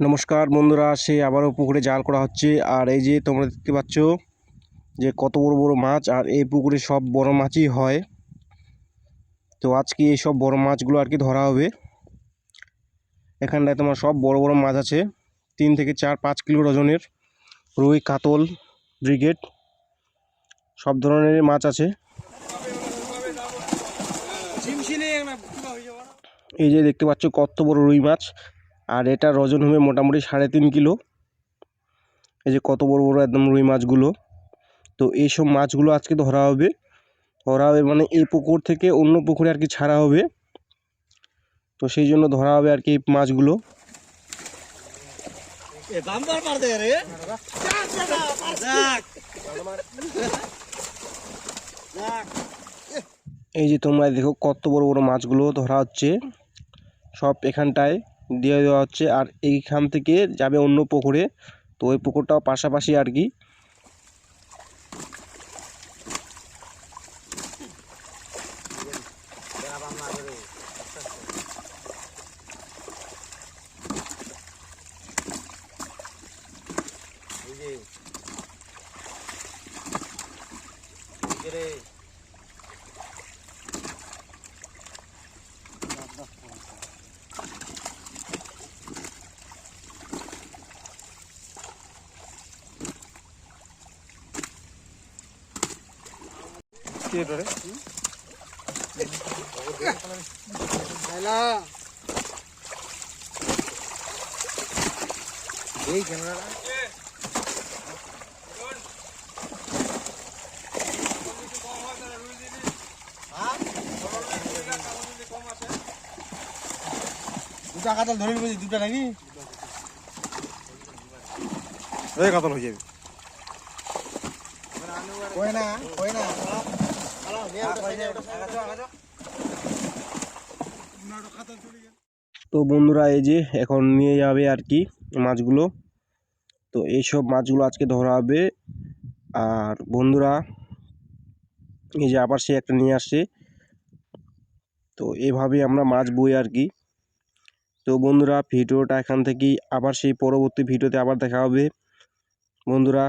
নমস্কার বন্ধুরা, সে আবারও পুকুরে জাল করা হচ্ছে। আর এই যে তোমরা দেখতে পাচ্ছ যে কত বড় বড় মাছ, আর এই পুকুরে সব বড় মাছই হয়। তো আজকে এই সব বড় মাছগুলো আর কি ধরা হবে। এখানটায় তোমার সব বড় বড় মাছ আছে। তিন থেকে চার পাঁচ কিলো ওজনের রুই, কাতল, ব্রিগেড, সব ধরনের মাছ আছে। এই যে দেখতে পাচ্ছ কত বড় রুই মাছ। আর এটা ওজন হবে মোটামুটি সাড়ে তিন কিলো। এই যে কত বড় বড় একদম রুই মাছগুলো। তো এইসব মাছগুলো আজকে ধরা হবে। ধরা হবে মানে এই পুকুর থেকে অন্য পুকুরে আর কি ছাড়া হবে। তো সেই জন্য ধরা হবে আর কি এই মাছগুলো। এই যে তোমরা দেখো কত বড় বড় মাছগুলো ধরা হচ্ছে। সব এখানটায়। দিয়ে দেওয়া হচ্ছে। আর এইখান থেকে যাবে অন্য পুকুরে। তো ওই পুকুরটাও পাশাপাশি আর কি। হ্যালো এই ক্যামেরা দুটা কাতল ধরে নিবি দুটা নাকি? এই কাতল হয়ে যাবে। কই না কই না? তো বন্ধুরা, এই যে এখন নিয়ে যাবে আর কি মাছগুলো। তো এইসব মাছগুলো আজকে ধরা হবে। আর বন্ধুরা, এই যে আবার সে একটা নিয়ে আসছে। তো এভাবে আমরা মাছ বই আর কি। তো বন্ধুরা, ভিডিওটা এখান থেকেই আবার সেই পরবর্তী ভিডিওতে আবার দেখা হবে। বন্ধুরা